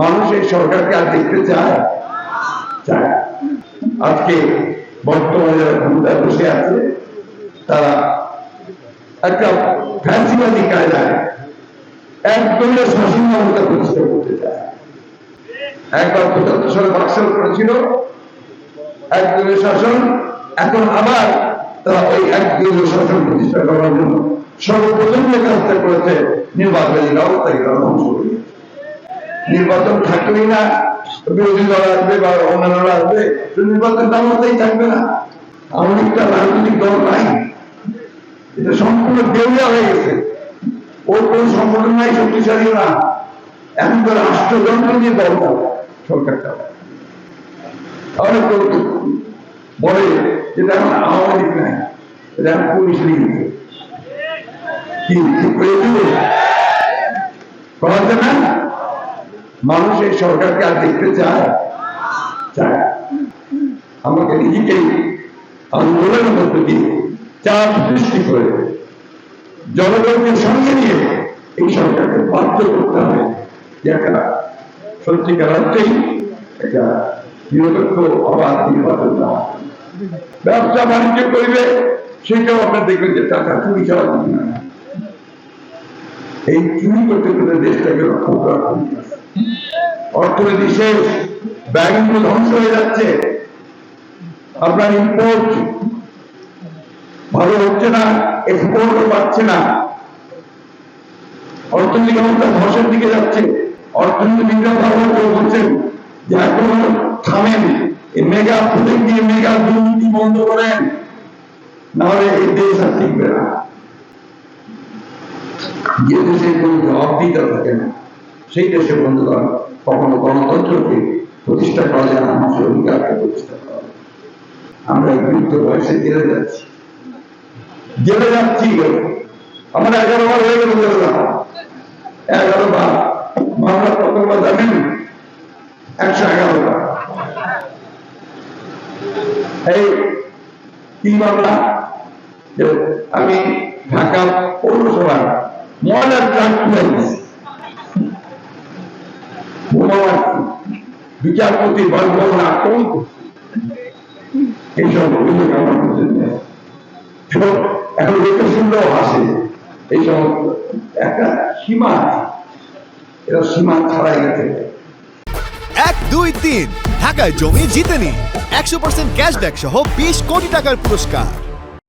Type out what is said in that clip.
মানুষ এই সরকারকে আর দেখতে চায় চায় আজকে বর্তমানে যারা ক্ষমতায় বসে আছে, তারা একটা ফ্যান্সিবাদী কায়দায় একদমের শাসন ক্ষমতা প্রতিষ্ঠা করতে চায় একবার পঁচাত্তর সালে বাক্সল করেছিল, একদলীয় শাসন, এখন আবার তারা ওই একদলীয় শাসন প্রতিষ্ঠা করার জন্য সর্বপ্রথম যে কাজটা করেছে নির্বাচনী ব্যবস্থাকে তারা ধ্বংস করে দিয়েছে। নির্বাচন থাকবেই না, বিরোধী দল আসবে বা অন্যান্যরা আসবে নির্বাচন ব্যবস্থাই থাকবে না। এমন একটা রাজনৈতিক দল নাই। এটা সম্পূর্ণ দেউলিয়া হয়ে গেছে। ওর কোন সংগঠন নাই শক্তিশালী না। এখন তো রাষ্ট্রযন্ত্র যে দরকার সরকারটা। অনেক বলে যেটা এখন আওয়ামী লীগ নাই, এটা এখন পুলিশ লীগ কি, ঠিক করে দিল করা যায় না? মানুষ এই সরকারকে আর দেখতে চায়? আমাকে নিজেকেই আন্দোলনের মধ্যে দিয়ে চাপ সৃষ্টি করে জনগণকে সঙ্গে নিয়ে এই সরকারকে বাধ্য করতে হবে যে একটা সত্যিকার অর্থেই একটা নিরপেক্ষ অবাধ নির্বাচন দেওয়া ব্যবসা বাণিজ্য করবে, সেটাও আপনার দেখবেন যে টাকা চুরি না এই চুরি করতে করতে দেশটাকে রক্ষা করা অর্থনীতি শেষ, ব্যাংকগুলো ধ্বংস হয়ে যাচ্ছে। আপনার ইম্পোর্ট ভালো হচ্ছে না এক্সপোর্টও পাচ্ছে না। অর্থনৈতিক অবস্থা ধসের দিকে যাচ্ছে। অর্থনীতিবিদরা বারবার করে বলছেন যে এখন থামেন, এই মেগা প্রজেক্ট দিয়ে মেগা দুর্নীতি বন্ধ করেন, নাহলে এই দেশ আর টিকবে না। যে দেশে কোন জবাবদিহিতা থাকে না। সেই দেশে বন্ধুগণ কখনো গণতন্ত্রকে প্রতিষ্ঠা করা যায় না, মানুষের অধিকারকে প্রতিষ্ঠা করা আমরা এই বৃদ্ধ বয়সে জেলে যাচ্ছি। জেলে যাচ্ছি আমার এগারো বার হয়ে গেল এগারো বার। মামলা কতবার জানেন? একশো এগারো বার। এই কি মামলা? আমি ঢাকা পৌরসভার ময়লার ট্রাক মারছি। বিচারপতি এইসব অভিযোগ আমার কাছে নেই। তো এখন লোকে শুনলেও হাসে এই একটা সীমা এরা সীমা ছাড়াই গেছে এক, দুই, তিন। ঢাকায় জমি জিতেনি একশো পার্সেন্ট ক্যাশব্যাক সহ বিশ কোটি টাকার পুরস্কার।